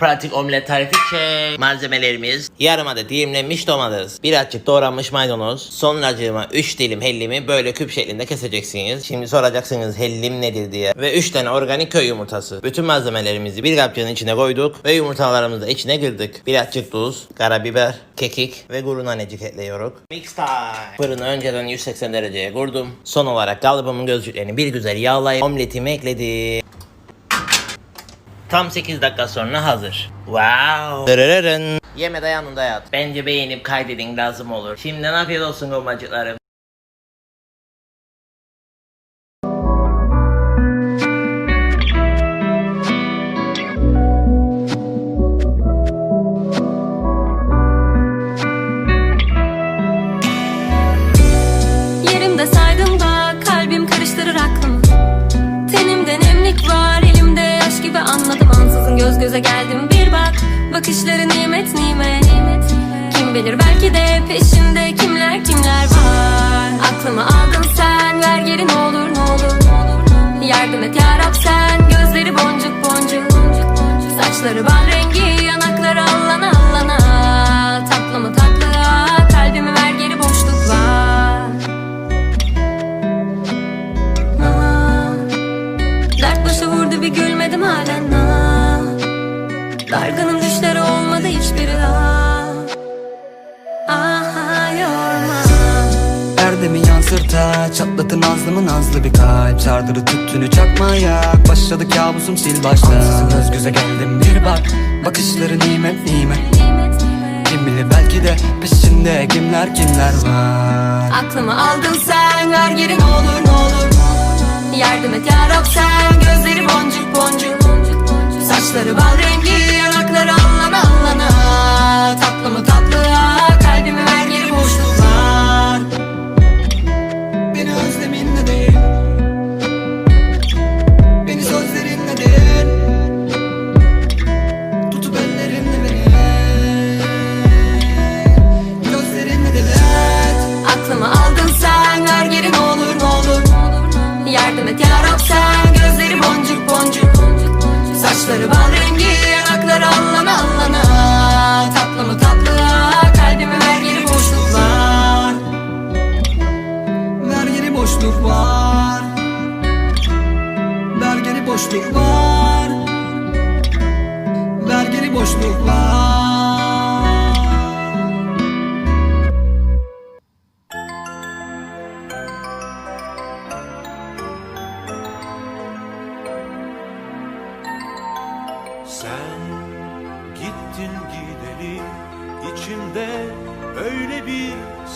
Pratik omlet tarifi çek. Malzemelerimiz yarım adet dilimlenmiş domates, birazcık doğranmış maydanoz, sonracığıma 3 dilim hellimi böyle küp şeklinde keseceksiniz. Şimdi soracaksınız hellim nedir diye. Ve 3 tane organik köy yumurtası. Bütün malzemelerimizi bir kapçanın içine koyduk ve yumurtalarımızı içine kırdık. Birazcık tuz, karabiber, kekik ve kuru nanecik ekliyoruz. Mix time. Fırını önceden 180 dereceye kurdum. Son olarak kalıbımın gözcüklerini bir güzel yağlayıp omletimi ekledim. Tam 8 dakika sonra hazır. Wow. Dırırırın. Yeme dayanında yat. Bence beğenip kaydedin lazım olur. Şimdiden afiyet olsun gomacıklarım. Bakışları nimet nimet. Kim bilir belki de peşinde kimler kimler var. Aklımı aldın sen ver geri ne olur ne olur Yardım et yarab sen gözleri boncuk boncuk. Saçları bal rengi yanakları allana allana. Tatlı mı tatlı kalbimi ver geri boşluk var Ah, Dert başı vurdu bir gülmedim halen Erdemi yansırta Çatlatın nazlımı nazlı bir kalp. Sardırı tüttünü çakmaya Başladı kabusum sil başta Ansızın göz göze geldim bir bak Bakışları nimet nimet Kim bilir belki de peşinde kimler kimler var. Aklımı aldın sen ver geri ne olur ne olur. Yardım et yarab sen gözleri boncuk boncuk. Saçları bal boşluk var Ver geri boşluk Sen gittin gideli içimde öyle bir